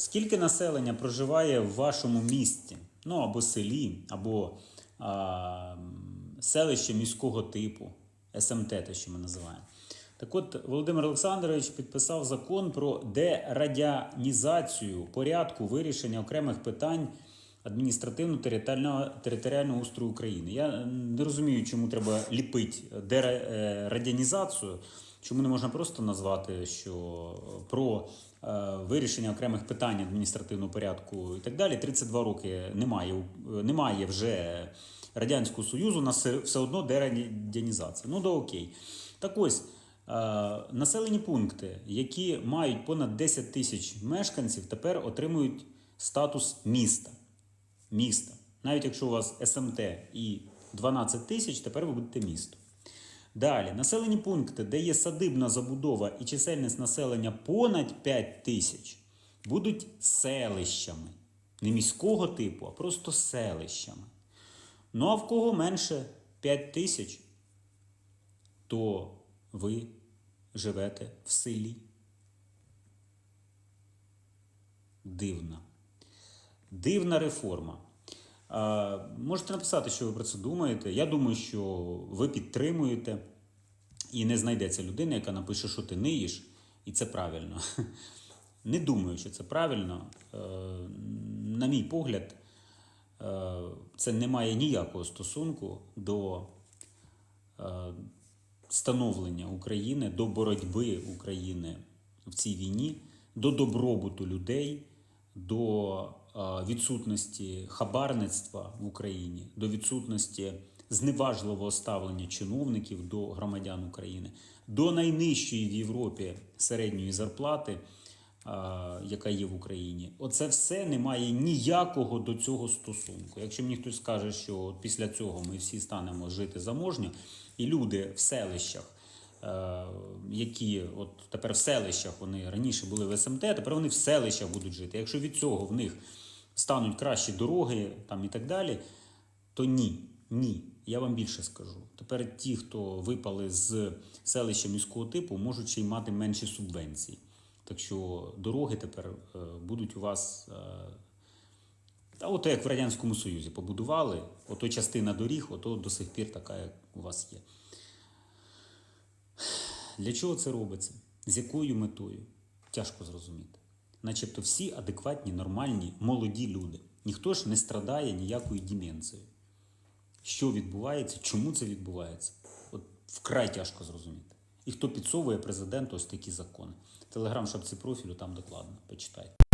Скільки населення проживає в вашому місті? Ну або селі, або а, селище міського типу, СМТ, те, що ми називаємо. Так от Володимир Олександрович підписав закон про дерадянізацію порядку вирішення окремих питань адміністративно-територіального територіального устрою України. Я е, не розумію, чому треба ліпити дерадянізацію. Чому не можна просто назвати, що про е, вирішення окремих питань адміністративного порядку і так далі 32 роки немає, немає вже Радянського Союзу, у нас все- одно дерадянізація. Ну, да окей. Так ось, е, населені пункти, які мають понад 10 тисяч мешканців, тепер отримують статус міста. Міста. Навіть якщо у вас СМТ і 12 тисяч, тепер ви будете місто. Далі, населені пункти, де є садибна забудова і чисельність населення понад 5 тисяч, будуть селищами. Не міського типу, а просто селищами. Ну а в кого менше 5 тисяч, то ви живете в селі. Дивна. Дивна реформа. Можете написати, що ви про це думаєте. Я думаю, що ви підтримуєте, і не знайдеться людина, яка напише, що ти ниєш, і це правильно. Не думаю, що це правильно. Е, На мій погляд, е, це не має ніякого стосунку до е, становлення України, до боротьби України в цій війні, до добробуту людей, до відсутності хабарництва в Україні, до відсутності зневажливого ставлення чиновників до громадян України, до найнижчої в Європі середньої зарплати, яка є в Україні. Оце все не має ніякого до цього стосунку. Якщо мені хтось скаже, що після цього ми всі станемо жити заможньо, і люди в селищах, е, які от тепер в селищах вони раніше були в СМТ, тепер вони в селищах будуть жити. Якщо від цього в них стануть кращі дороги там і так далі, то ні. Ні, я вам більше скажу. Тепер ті, хто випали з селища міського типу, можуть ще й мати менші субвенції. Так що дороги тепер е, будуть у вас. Е, та ото як в Радянському Союзі побудували, ото частина доріг, ото до сих пір така, як у вас є. Для чого це робиться? З якою метою? Тяжко зрозуміти. Начебто всі адекватні, нормальні, молоді люди. Ніхто ж не страдає ніякою деменцією. Що відбувається, чому це відбувається? От вкрай тяжко зрозуміти. І хто підсовує президенту ось такі закони. Телеграм шапці профілю там докладно. Почитайте.